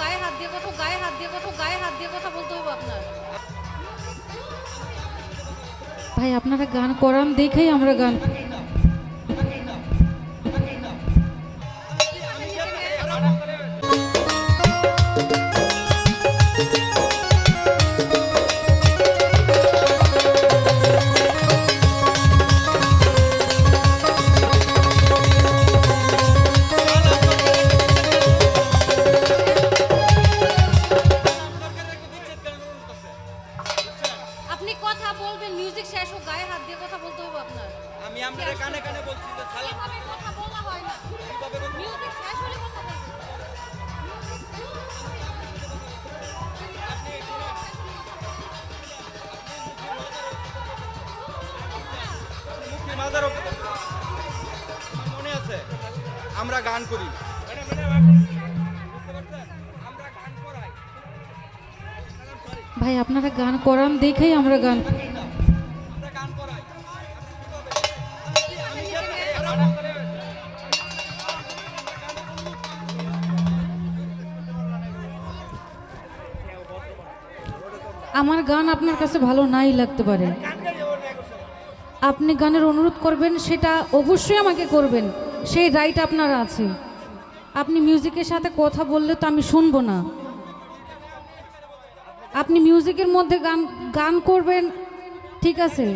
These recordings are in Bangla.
গায়ে হাত দিয়ে কথা, গায়ে হাত দিয়ে কথা, গায়ে হাত দিয়ে কথা বলতে হবে আপনার। ভাই, আপনারা গান করান, দেখেই আমরা গান আপনি কথা বলবেন মিউজিক শেষ হোক গায়ে হাত দিয়ে কথা বলতে হবে আপনার। আমি আপনার কানে কানে বলছি যে সালাম। এভাবে কথা বলা হয় না। মিউজিক শেষ হলে কথা বলবেন। মনে আছে আমরা গান করি। ভাই, আপনারা গান করান, দেখেই আমরা গান আমরা গান আপনার কাছে ভালো নাই লাগতে পারে। আপনি গানের অনুরোধ করবেন, সেটা অবশ্যই আমাকে করবেন। সেই রাইট আপনার আছে। আপনি মিউজিকের সাথে কথা বললে তো আমি শুনব না। আপনি মিউজিকের মধ্যে গান গান করবেন ঠিক আছে?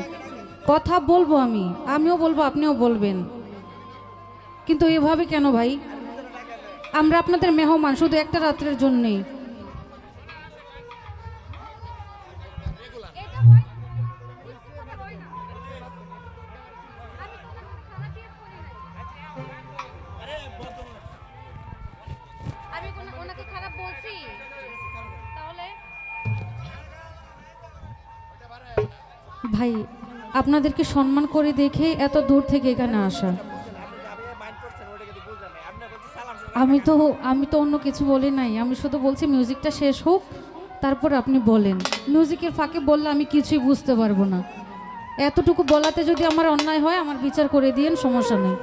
কথা বলব আমি। আমিও বলব আপনিও বলবেন। কিন্তু এভাবে কেন ভাই? আমরা আপনাদের মেহমান শুধু একটা রাত্রের জন্যেই। এটা হয় কথা হয় না আমি ওনাকে খারাপ বলছি? ভাই, আপনাদেরকে সম্মান করে দেখে এত দূর থেকে এখানে আসা। আমি তো আমি তো অন্য কিছু বলি নাই। আমি শুধু বলছি মিউজিকটা শেষ হোক, তারপর আপনি বলেন। মিউজিকের ফাঁকে বললে আমি কিছুই বুঝতে পারব না। এতটুকু বলাতে যদি আমার অন্যায় হয়, আমার বিচার করে দিয়েন, সমস্যা নেই।